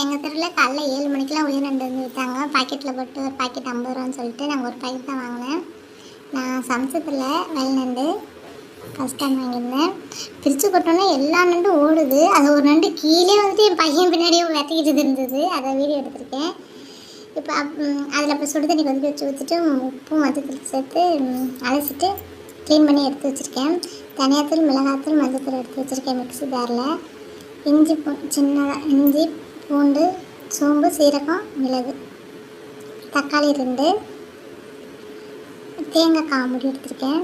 எங்கள் தெருவில் காலைல ஏழு மணிக்கெலாம் உயிர் நண்டு வந்து விற்றாங்க பாக்கெட்டில் போட்டு ஒரு பாக்கெட் ஐம்பது ரூபான்னு சொல்லிட்டு நாங்கள் ஒரு பாக்கெட் தான் வாங்கினேன். நான் சமைச்சதில் வயல் நண்டு ஃபஸ்ட் டைம் வாங்கியிருந்தேன். பிரித்து போட்டோன்னே எல்லா நண்டும் ஓடுது. அது ஒரு நண்டு கீழே வந்துட்டு என் பையன் பின்னாடியே விதைக்கிட்டு இருந்தது. அதை வீடியோ எடுத்திருக்கேன். இப்போ அதில் இப்போ சுடு தண்ணி கொதிக்க வச்சு ஊற்றிட்டு உப்பும் மஞ்சத்தூள் சேர்த்து அலசிட்டு க்ளீன் பண்ணி எடுத்து வச்சுருக்கேன். தனியாத்தூள் மிளகாத்தூள் மஞ்சத்தூள் எடுத்து வச்சுருக்கேன் மிக்ஸி ஜாரில் இஞ்சி சின்னதாக இஞ்சி பூண்டு சோம்பு சீரகம் மிளகு. தக்காளி ரெண்டு. தேங்காய் காமுடி எடுத்திருக்கேன்.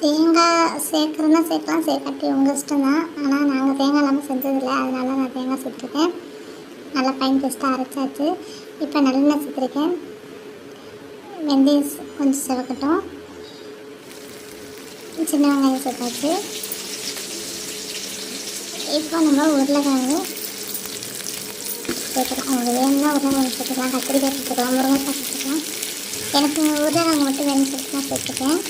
தேங்காய் சேர்க்குறதுனா சேர்க்கலாம் சேர்க்காட்டி உங்கள் இஷ்டம் தான் ஆனால் நாங்கள் தேங்காய் இல்லாமல் செஞ்சதில்லை. அதனால நான் தேங்காய் சேர்த்துருக்கேன் நல்லா பைன் பேஸ்ட்டாக அரைச்சாச்சு. இப்போ நல்லெண்ணெய் சேர்த்துருக்கேன். வெந்தயம் கொஞ்சம் செவக்கட்டும். சின்ன வெங்காயம் சேர்த்தாச்சு. இப்போ நம்ம உருளைக்கிழங்கு சேர்த்துக்கலாம் உங்களுக்கு வேணும்னா உருளைக்கிழங்கு சேர்த்துக்கலாம். கத்திரிக்காய் சேர்த்துக்கலாம். முருங்கைக்காய் சேர்த்துக்கலாம். எனக்கு உருளைக்கிழங்கு மட்டும் வேணும் சொல்லிட்டு நான் சேர்த்துக்கேன்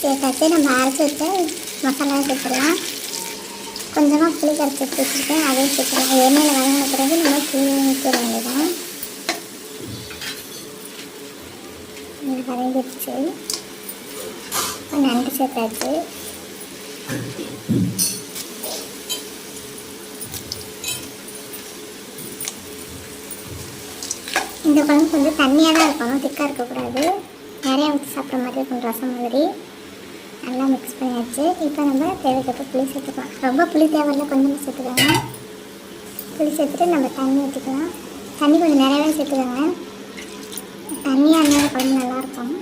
சேர்த்தாச்சு. நம்ம அரைச்சி வச்ச மசாலா சேர்த்துக்கலாம் கொஞ்சமாக புளி கரைச்சி எடுத்து வச்சுருக்கேன். அதையும் சேர்த்துக்கலாம் எண்ணெயில் வதங்கின பிறகு நம்ம புளி ஊற்றிட வேண்டியதான் இது வதங்கிடுச்சு. நண்டு சேர்த்தாச்சு. இந்த குழம்பு கொஞ்சம் தண்ணியாக தான் இருக்கணும் திக்காக இருக்கக்கூடாது நிறையா ஊற்றி சாப்பிட்ற மாதிரி இருக்கும் ரசம் மாதிரி. நல்லா மிக்ஸ் பண்ணியாச்சு. இப்போ நம்ம தேவைக்கேற்ப புளி சேர்த்துக்கலாம். ரொம்ப புளி தேவையில்ல கொஞ்சமாக சேர்த்துக்கோங்க புளி சேர்த்துட்டு நம்ம தண்ணி ஊற்றிக்கலாம் தண்ணி கொஞ்சம் நிறையவே சேர்த்துக்கோங்க. தண்ணியாக இருந்தால் குழம்பு நல்லாயிருக்கும்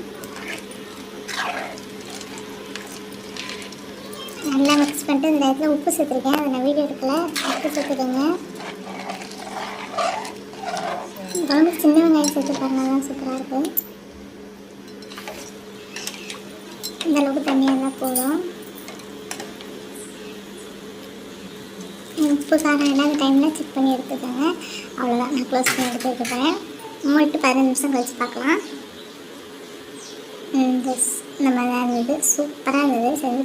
நல்லா மிக்ஸ் பண்ணிட்டு இந்த இடத்துல உப்பு சேர்த்துருக்கேன். அதை நான் வீடியோ எடுக்கல. உப்பு சேர்த்துக்கோங்க குழம்பு சின்ன வெங்காயம் சேர்த்து பாருங்க சூப்பராக இருக்கும் இந்த அளவுக்கு தண்ணியாக இருந்தால் போதும். உப்பு காரம் எல்லாம் டைமில் செக் பண்ணி எடுத்துக்கோங்க. அவ்வளோதான் நான் க்ளோஸ் பண்ணி எடுத்து வைக்கிறேன் மூட்டு பதினஞ்சு நிமிஷம் கழிச்சு பார்க்கலாம். இந்த இந்த மாதிரி இருந்தது சூப்பராக இருந்தது. செஞ்சு